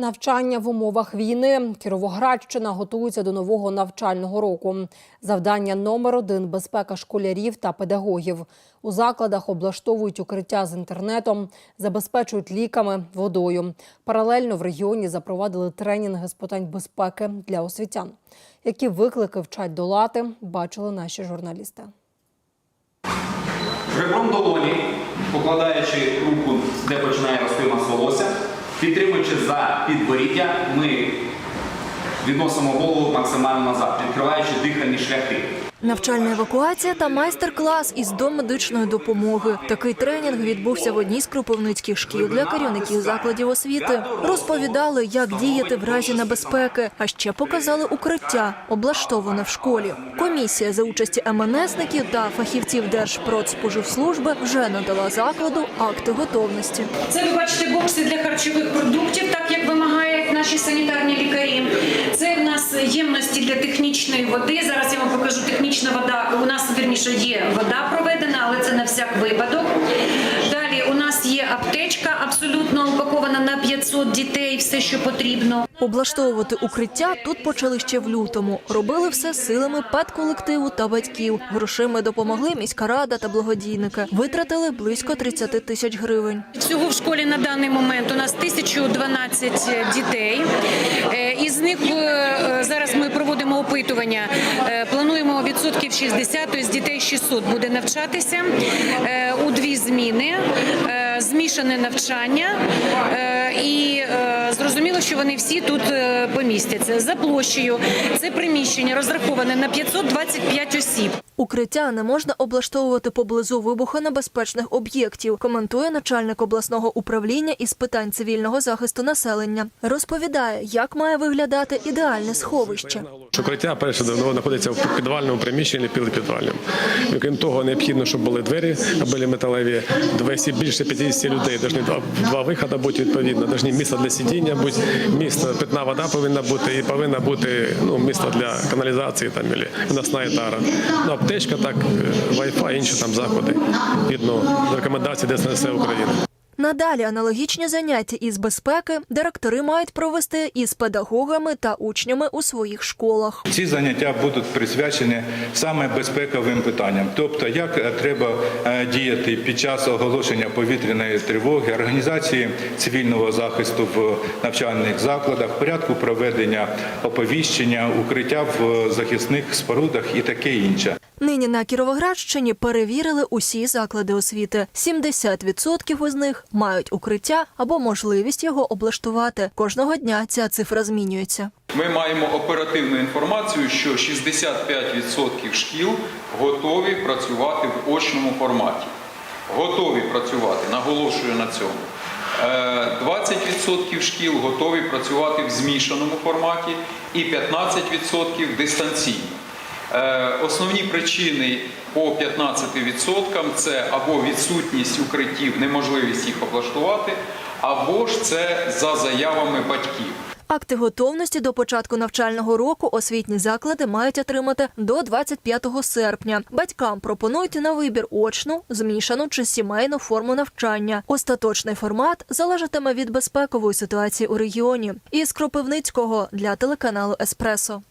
Навчання в умовах війни. Кіровоградщина готується до нового навчального року. Завдання номер один безпека школярів та педагогів. У закладах облаштовують укриття з інтернетом, забезпечують ліками, водою. Паралельно в регіоні запровадили тренінги з питань безпеки для освітян. Які виклики вчать долати, бачили наші журналісти. Ребром долоні, покладаючи руку, де починає рости нас волосся, підтримуючи за підборіддя, ми відносимо голову максимально назад, відкриваючи дихальні шляхи. Навчальна евакуація та майстер-клас із домедичної допомоги. Такий тренінг відбувся в одній з кропивницьких шкіл для керівників закладів освіти. Розповідали, як діяти в разі небезпеки, а ще показали укриття, облаштоване в школі. Комісія за участі МНСників та фахівців Держпродспоживслужби вже надала закладу акти готовності. Це ви бачите бокси для харчових продуктів, так як вимагають наші санітарні лікарі. Це в нас ємності для технічної води. Зараз я вам покажу технічна вода. У нас вірніше є вода проведена, але це на всяк випадок. Далі у нас є аптечка, абсолютно упакована на 500 дітей, все, що потрібно. Облаштовувати укриття тут почали ще в лютому. Робили все силами педколективу та батьків. Грошима допомогли міська рада та благодійники. Витратили близько 30 тисяч гривень. Всього в школі на даний момент у нас 1012 дітей. Е, Із них е, зараз ми проводимо опитування. Е, Плануємо відсотків 60, тобто дітей 600 буде навчатися е, у дві зміни, е, змішане навчання. І зрозуміло, що вони всі тут помістяться за площею. Це приміщення розраховане на 525 осіб. Укриття не можна облаштовувати поблизу вибухонебезпечних об'єктів, коментує начальник обласного управління із питань цивільного захисту населення. Розповідає, як має виглядати ідеальне сховище. Укриття перше воно знаходиться в підвальному приміщенні, підвальному. Крім того, необхідно, щоб були двері, були металеві, двері більше 50 людей. Должні два, два виходи бути відповідно. Должні місце для сидіння бути, місце, питна вода повинна бути і повинна бути ну, місце для каналізації там і виносна тара. Аптечка, так, Wi-Fi, інші там заходи. Відно рекомендації ДСНС України. Надалі аналогічні заняття із безпеки директори мають провести із педагогами та учнями у своїх школах. Ці заняття будуть присвячені саме безпековим питанням, тобто як е, треба е, діяти під час оголошення повітряної тривоги, організації цивільного захисту в навчальних закладах, порядку проведення оповіщення, укриття в захисних спорудах і таке інше. Нині на Кіровоградщині перевірили усі заклади освіти. 70% із них мають укриття або можливість його облаштувати. Кожного дня ця цифра змінюється. Ми маємо оперативну інформацію, що 65% шкіл готові працювати в очному форматі. Готові працювати, наголошую на цьому. Е, 20% шкіл готові працювати в змішаному форматі і 15% дистанційно. Е, Основні причини по 15% це або відсутність укриттів, неможливість їх облаштувати, або ж це за заявами батьків. Акти готовності до початку навчального року освітні заклади мають отримати до 25 серпня. Батькам пропонують на вибір очну, змішану чи сімейну форму навчання. Остаточний формат залежатиме від безпекової ситуації у регіоні. Із Кропивницького для телеканалу Еспресо.